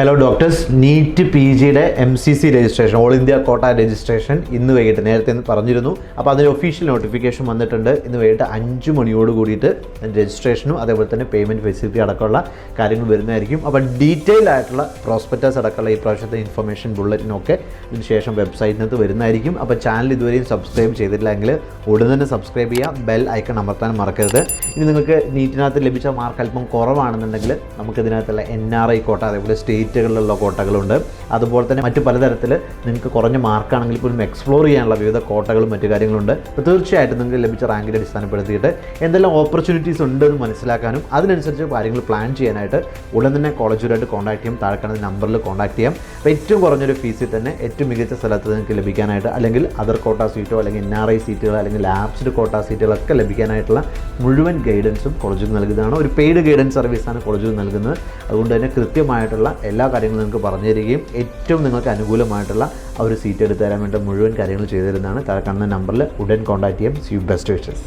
Hello doctors NEET P ജിയുടെ M C C registration all India quota registration ഇന്ന് വൈകിട്ട് നേരത്തെ പറഞ്ഞിരുന്നു. അപ്പോൾ അതിന് ഒഫീഷ്യൽ നോട്ടിഫിക്കേഷൻ വന്നിട്ടുണ്ട്. ഇന്ന് വൈകിട്ട് അഞ്ച് മണിയോട് കൂടിയിട്ട് രജിസ്ട്രേഷനും അതേപോലെ തന്നെ പേയ്മെന്റ് ഫെസിലിറ്റി അടക്കമുള്ള കാര്യങ്ങൾ വരുന്നതായിരിക്കും. അപ്പോൾ ഡീറ്റെയിൽ ആയിട്ടുള്ള പ്രോസ്പെക്ടസ് അടക്കമുള്ള ഈ പ്രാവശ്യത്തെ ഇൻഫർമേഷൻ ബുള്ളറ്റിനൊക്കെ ഇതിന് ശേഷം വെബ്സൈറ്റിനകത്ത് വരുന്നതായിരിക്കും. അപ്പോൾ ചാനൽ ഇതുവരെയും സബ്സ്ക്രൈബ് ചെയ്തിട്ടില്ലെങ്കിൽ ഉടൻ തന്നെ സബ്സ്ക്രൈബ് ചെയ്യുക ബെൽ ഐക്കൺ അമർത്താൻ മറക്കരുത്. ഇനി നിങ്ങൾക്ക് നീറ്റിനകത്ത് ലഭിച്ച മാർക്ക് അല്പം കുറവാണെന്നുണ്ടെങ്കിൽ നമുക്കിതിനകത്തുള്ള എൻ ആർ ഐ കോട്ട അതേപോലെ സ്റ്റേറ്റുകളിലുള്ള കോട്ടകളുണ്ട്. അതുപോലെ തന്നെ മറ്റ് പലതരത്തിൽ നിങ്ങൾക്ക് കുറഞ്ഞ മാർക്കാണെങ്കിൽ പോലും എക്സ്പ്ലോർ ചെയ്യാനുള്ള വിവിധ കോട്ടകളും മറ്റു കാര്യങ്ങളുണ്ട്. അപ്പോൾ തീർച്ചയായിട്ടും നിങ്ങൾക്ക് ലഭിച്ച റാങ്കിനെ അടിസ്ഥാനപ്പെടുത്തിയിട്ട് എന്തെല്ലാം ഓപ്പർച്യൂണിറ്റീസ് ഉണ്ട് എന്ന് മനസ്സിലാക്കാനും അതിനനുസരിച്ച് കാര്യങ്ങൾ പ്ലാൻ ചെയ്യാനായിട്ട് ഉടൻ തന്നെ കോളേജുമായിട്ട് കോൺടാക്ട് ചെയ്യാം. താഴെ കാണുന്ന നമ്പറിൽ കോൺടാക്ട് ചെയ്യാം. അപ്പോൾ ഏറ്റവും കുറഞ്ഞൊരു ഫീസിൽ തന്നെ ഏറ്റവും മികച്ച സ്ഥലത്ത് നിങ്ങൾക്ക് ലഭിക്കാനായിട്ട് അല്ലെങ്കിൽ അതർ കോട്ട സീറ്റോ അല്ലെങ്കിൽ എൻ ആർ ഐ സീറ്റുകൾ അല്ലെങ്കിൽ ലാബ്സ്ഡ് കോട്ട സീറ്റുകളൊക്കെ ലഭിക്കാനായിട്ടുള്ള മുഴുവൻ ഗൈഡൻസും കോളേജിൽ നൽകുന്നതാണ്. ഒരു പെയ്ഡ് ഗൈഡൻസ് സർവീസാണ് കോളേജിൽ നൽകുന്നത്. അതുകൊണ്ട് തന്നെ കൃത്യമായിട്ടുള്ള എല്ലാ കാര്യങ്ങളും നിങ്ങൾക്ക് പറഞ്ഞു തരികയും ഏറ്റവും നിങ്ങൾക്ക് അനുകൂലമായിട്ടുള്ള ആ ഒരു സീറ്റ് എടുത്തു തരാൻ വേണ്ട മുഴുവൻ കാര്യങ്ങൾ ചെയ്തു തരുന്നതാണ്. താഴെ കാണുന്ന നമ്പറിൽ ഉടൻ കോൺടാക്ട് ചെയ്യാം. C you best wishes